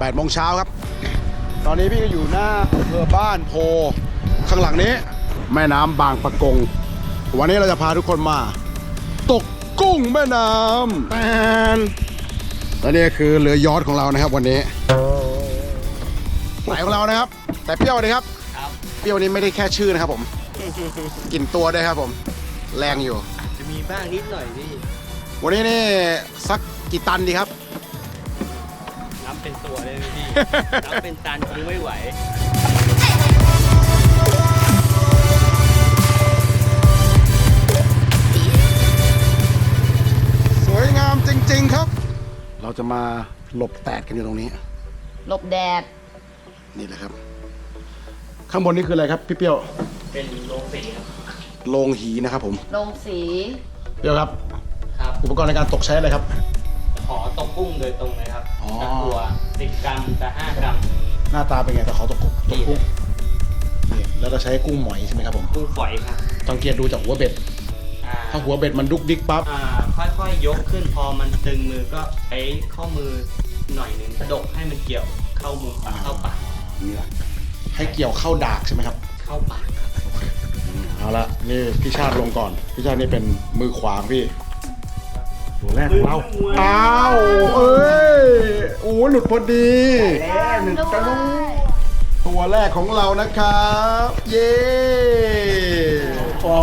8โมงเช้าครับ ตอนนี้พี่ก็อยู่หน้าอำเภอบ้านโพ ข้างหลังนี้ แม่น้ำบางปะกง วันนี้เราจะพาทุกคนมา ตกกุ้งแม่น้ำแปนและนี่คือเรือยอทของเรานะครับวันนี้ไหนของเรานะครับ แต่เปรี้ยวนะครับครับ เปรี้ยวนี้ไม่ได้แค่ชื่อนะครับผมกลิ่นตัวด้วยครับผม แรงอยู่ จะมีบ้างนิดหน่อยพี่ วันนี้นี่สักกี่ตันดีครับนับ เป็นตัวได้ไหมพี่นับเป็นตันคงไม่ไหว สวยงามจริง ๆ ครับ เราจะมาหลบแดดกันอยู่ตรงนี้ หลบแดด นี่แหละครับ ข้างบนนี่คืออะไรครับพี่เปรี้ยวเป็นโรงสีครับโรงหีนะครับผม ลงสี เปรี้ยวครับ ครับ อุปกรณ์ในการตกใช้อะไรครับ ขอตกกุ้งโดยตรงเลยครับอ๋อ ตะกัวสิบกรัมจะห้ากรัมหน้าตาเป็นไงแต่ขอตกกุ้งตกนี่กุ้งนี่แล้วเราใช้กุ้งหมอยใช่ไหมครับผมกุ้งฝอยครับสังเกตดูจากหัวเบ็ด อ่าถ้าหัวเบ็ดมันดุกดิกปั๊บ อ่าค่อยๆยกขึ้นพอมันตึงมือก็ใช้ข้อมือหน่อยหนึ่งกระดกให้มันเกี่ยวเข้ามุมปากเข้าปากนี่แหละให้เกี่ยวเข้าดากใช่ไหมครับ เข้าปากครับเอาละนี่พี่ชาติลงก่อน พี่ชาตินี่เป็นมือขวาของพี่ตัว แรกของเราอ้าวเอ้ยโอ้หลุดพอดีหนึ่งตัวตัวแรกของเรานะครับ เย้โอ้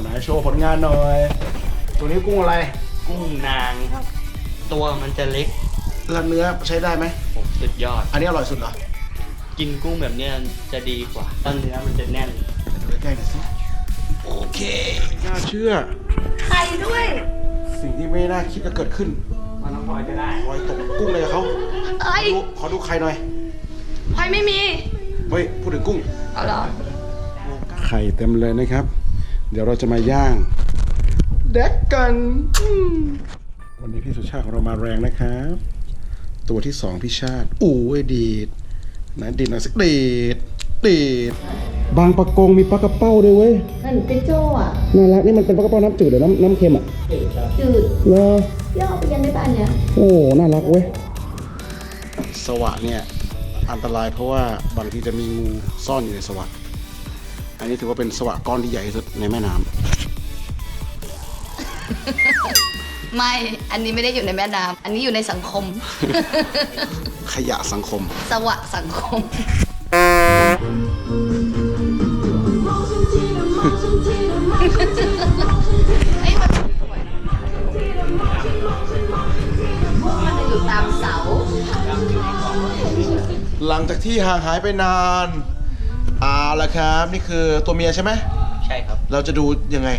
ไหนโชว์ผลงานหน่อย ตัวนี้กุ้งอะไร กุ้งนางครับ ตัวมันจะเล็กแล้วเนื้อใช้ได้ไหมผมสุดยอด อันนี้อร่อยสุดเหรอ กินกุ้งแบบเนี้ยจะดีกว่าต้นเนื้อมันจะแน่นดูใกล้ๆหน่อยสิโอเคน่าเชื่อไข่ด้วย สิ่งที่ไม่น่าคิดก็เกิดขึ้นมันน้องพลอยก็ได้รอยตกกุ้งเลยกับเขาเอ้ยดูขอดูไข่หน่อยพลอยไม่มีเฮ้ยพูดถึงกุ้งเอาเหรอไข่เต็มเลยนะครับ เดี๋ยวเราจะมาย่างแดกกันอืมวันนี้พี่สุชาติของเรามาแรงนะครับ ตัวที่สองพี่ชาติ อู้ยดีดนะดีดหน่อยสักดีดดีดบางปะกงมีปลากระเป้าด้วยเว้ย นั่นเป็นโจ้อะน่ารักนี่มันเป็นปลากระเป้าน้ำจืดหรือน้ำน้ำเค็มอะจืดเหรอย่อไปยังได้บ้านเนี้ยโอ้น่ารักเว้ยสวะเนี่ยอันตรายเพราะว่าบางทีจะมีงูซ่อนอยู่ในสวะอันนี้ถือว่าเป็นสวะก้อนที่ใหญ่ที่สุดในแม่น้ำไม่ อันนี้ไม่ได้อยู่ในแม่น้ำอันนี้อยู่ในสังคม ขยะสังคม สวะสังคม เอ้ยมันสวยนะมันจะอยู่ตามเสา หลังจากที่ห่างหายไปนานเอาละครับ นี่คือตัวเมียใช่ไหม ใช่ครับ เราจะดูยังไง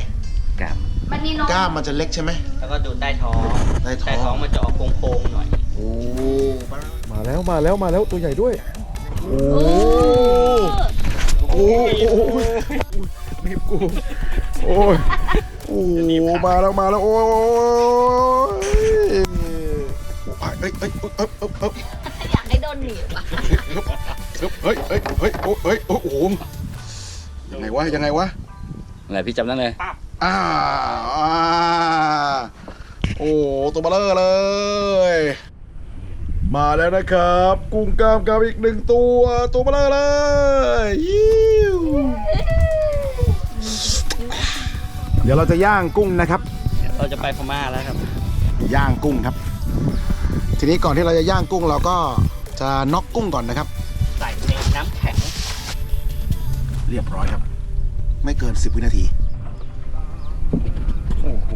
กล้ามมันนี่นกกล้ามมันจะเล็กใช่ไหม แล้วก็ดูใต้ท้องใต้ท้องท้อง มันจะออกโค้งๆหน่อย โอ้มาแล้วมาแล้วมาแล้วตัวใหญ่ด้วย โอ้ โอ้โอ้ มีบกู โอ้ยโอ้มาแล้วมาแล้วโอ้ยเอ้ยเอ้ยเอ้ยเอ้ยเอ้ยเอ้ยอยากให้โดนหนีบอะเฮ้ยเฮ้ยเฮ้ยโอ้เฮ้ยโอ้โหยังไงวะยังไงวะอะไรพี่จำได้เลยอ่าอ่าโอ้ตัวเบลเลอร์เลย มาแล้วนะครับ กุ้งกล้ามกับอีกหนึ่งตัว ตัวเบลเลอร์เลย ดี๋ยวเราจะย่างกุ้งนะครับ เราจะไปพม่าแล้วครับ ย่างกุ้งครับ ทีนี้ก่อนที่เราจะย่างกุ้งเราก็จะน็อกกุ้งก่อนนะครับ ใส่ในน้ำแข็ง เรียบร้อยครับ ไม่เกิน 10 วินาทีโอ้โห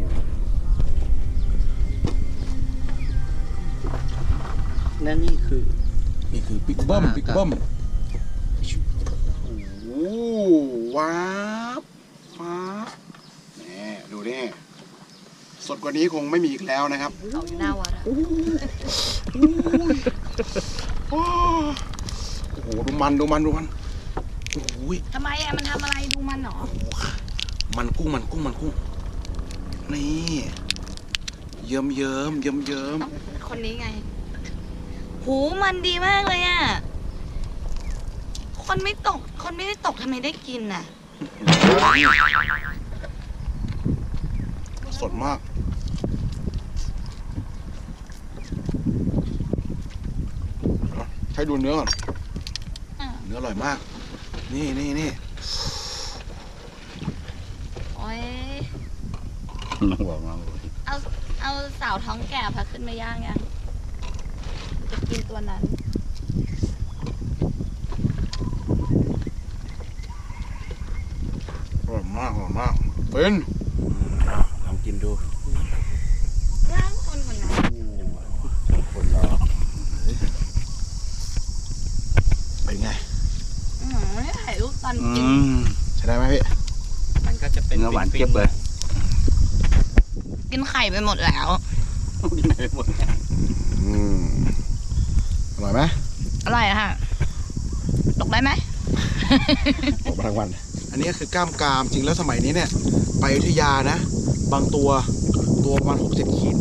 นั่นนี่คือ นี่คือบิ๊กเบิ้มบิ๊กเบิ้มโอ้โหว้าบว้าบแหมดู นี่ สดกว่านี้คงไม่มีอีกแล้วนะครับเอาอยู่หน้าวัดอะโอ้โหดูมันดูมันดูมันโอ้ยทำไมอะมันทำอะไรดูมันเหรอมันกุ้งมันกุ้งมันกุ้งนี่เยิ้มเยิ้มเยิ้มเยิ้มคนนี้ไง หูมันดีมากเลยอะคนไม่ตก คนไม่ได้ตกทำไมได้กินน่ะ สดมากให้ดูเนื้อก่อนอะเนื้ออร่อยมาก นี่นี่นี่โอ้ยน้องบอกน้องบอกเอา เอาสาวท้องแก่พาขึ้นมาย่างยังจะกินตัวนั้นอร่อยมากอร่อยมากเป็นลองกิน ดูย่างคนคนนั้นคนเราเป็นไงอืมไม่ถ่ายรูปตอนอืกินมใช่ได้ไหมพี่มันก็จะเป็นเนื้อหวานปิ้งๆเจี๊ยบเลยกินไข่ไปหมดแล้วกินไปหมดอืมอร่อยไหมอะไรอะฮะตกได้ไหมออกมาทั้งวัน อันนี้ก็คือกล้ามกรามจริงแล้วสมัยนี้เนี่ย ไปอยุธยานะ บางตัวตัวประมาณหกเจ็ดขีด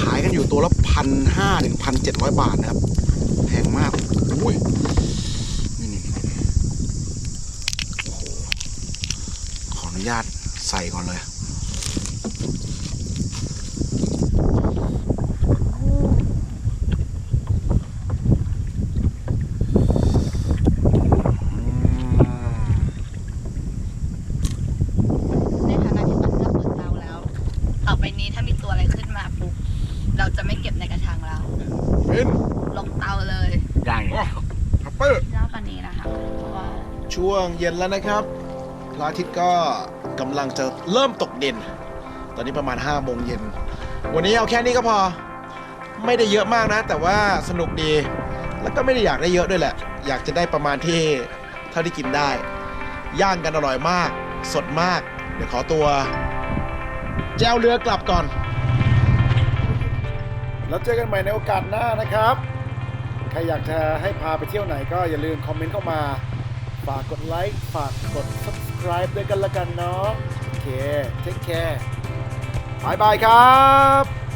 ขายกันอยู่ตัวละพันห้าถึงพันเจ็ดร้อยบาทนะครับ แพงมากอุ้ยนี่นี่นี่โอ้โหขออนุญาตใส่ก่อนเลย ในฐานะที่ตอนนี้เราเปิดเตาแล้ว ต่อไปนี้ถ้ามีตัวอะไรขึ้นมาปุ๊บ เราจะไม่เก็บในกระชังเรา เป็น ลงเตาเลย ย่างอย่างเงี้ย พัป เปอร์ย่างกันนี้นะคะเพราะว่าช่วงเย็นแล้วนะครับ พระอาทิตย์ก็กำลังจะเริ่มตกเด่น ตอนนี้ประมาณ5โมงเย็น วันนี้เอาแค่นี้ก็พอ ไม่ได้เยอะมากนะ แต่ว่าสนุกดี แล้วก็ไม่ได้อยากได้เยอะด้วยแหละ อยากจะได้ประมาณที่เท่าที่กินได้ ย่างกันอร่อยมาก สดมาก เดี๋ยวขอตัว แจวเรือกลับก่อน แล้วเจอกันใหม่ในโอกาสหน้านะครับ ใครอยากจะให้พาไปเที่ยวไหนก็อย่าลืมคอมเมนต์เข้ามา ฝากกดไลค์ฝากกด subscribe ด้วยกันละกันเนาะโอเคเทคแคร์บายบายครับ